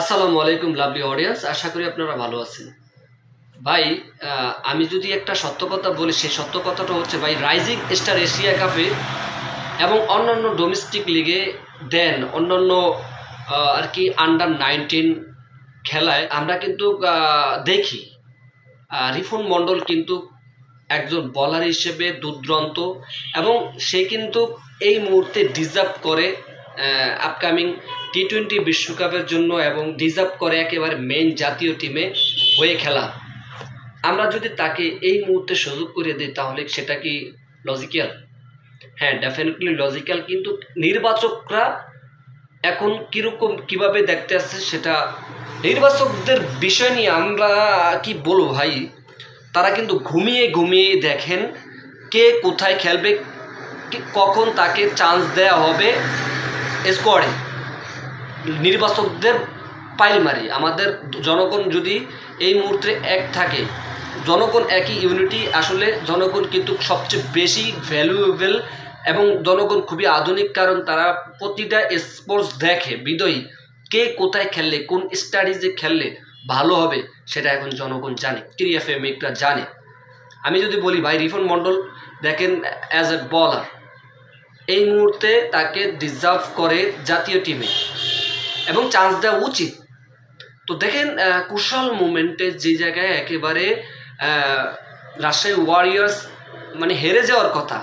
আসসালামু আলাইকুম lovely audience আশা করি আপনারা ভালো আছেন। ভাই আমি যদি একটা সত্য কথা বলি, সেই সত্য কথাটা হচ্ছে, ভাই রাইজিং স্টার এশিয়া কাপে এবং অন্যান্য ডোমেস্টিক লিগে দেন, অন্যান্য আর কি আন্ডার নাইনটিন খেলায় আমরা কিন্তু দেখি। রিফুন মণ্ডল কিন্তু একজন বলার হিসেবে দুর্দান্ত এবং সে কিন্তু এই মুহূর্তে ডিজার্ভ করে আপকামিং টি টোয়েন্টি বিশ্বকাপের জন্য এবং ডিজার্ভ করে একেবারে মেন জাতীয় টিমে হয়ে খেলা। আমরা যদি তাকে এই মুহূর্তে সুযোগ করে দিই, তাহলে সেটা কি লজিক্যাল হ্যাঁ ডেফিনেটলি লজিক্যাল কিন্তু নির্বাচকরা এখন কীরকম, কীভাবে দেখতে আসছে সেটা নির্বাচকদের বিষয় নিয়ে আমরা কি বলব ভাই? তারা কিন্তু ঘুমিয়ে ঘুমিয়ে দেখেন কে কোথায় খেলবে কখন তাকে চান্স দেওয়া হবে স্কোয়াডে নির্বাচকদের পাইল মারি। আমাদের জনগণ যদি এই মুহূর্তে এক থাকে, জনগণ একই ইউনিটি আসলে জনগণ কিন্তু সবচেয়ে বেশি ভ্যালুয়েবল এবং জনগণ খুবই আধুনিক, কারণ তারা প্রতিটা স্পোর্টস দেখে বিদয়ী। কে কোথায় খেললে, কোন স্টাডিজে খেললে ভালো হবে, সেটা এখন জনগণ জানে ক্রিয়া প্রেমিকরা জানে। আমি যদি বলি, ভাই, রিফন মণ্ডল দেখেন অ্যাজ এ বলার এই মুহূর্তে তাকে ডিজার্ভ করে জাতীয় টিমে এবং চান্স দেওয়া উচিত। তো দেখেন কুশল মুমেন্টে যে জায়গায় একেবারে রাজশাহী ওয়ারিয়ার্স মানে হেরে যাওয়ার কথা,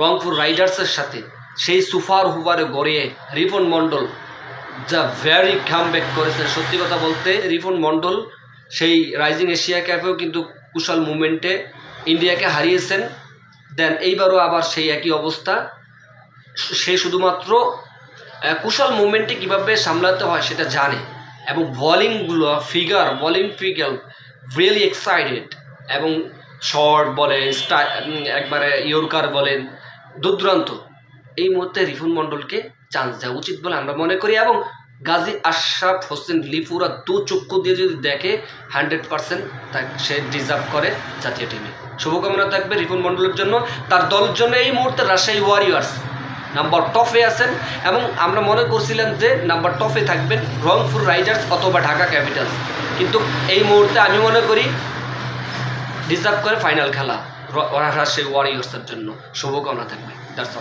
রংপুর রাইডার্সের সাথে, সেই সুপার হুবারে গড়িয়ে রিপন মণ্ডল যা ভ্যারি ব্যাক করেছে। সত্যি কথা বলতে, রিপন মণ্ডল সেই রাইজিং এশিয়া ক্যাপেও কিন্তু কুশল মুভমেন্টে ইন্ডিয়াকে হারিয়েছেন। দেন এইবারও আবার সেই একই অবস্থা। সে শুধুমাত্র কুশল মুভমেন্টে কীভাবে সামলাতে হয় সেটা জানে। এবং বলিংগুলো figure bowling figure really excited এবং শর্ট বলেন একবারে ইয়র্কার বলেন দুর্দান্ত এই মুহূর্তে রিফুন মণ্ডলকে চান্স দেওয়া উচিত বলে আমরা মনে করি এবং গাজী আশরাফ হোসেন লিপুরা দু চক্ষু দিয়ে যদি দেখে হান্ড্রেড পার্সেন্ট সে ডিজার্ভ করে জাতীয় টিমে শুভকামনা থাকবে রিফুন মণ্ডলের জন্য। তার দলের জন্য এই মুহূর্তে রাজশাহী ওয়ারিয়ার্স নাম্বার টফে আছেন এবং আমরা মনে করছিলাম যে নাম্বার টফে থাকবেন রংপুর রাইডার্স অথবা ঢাকা ক্যাপিটালস। কিন্তু এই মুহূর্তে আমি মনে করি ডিজার্ভ করে ফাইনাল খেলা ওয়ারিয়র্সের জন্য। শুভকামনা থাকবে দ্যাটস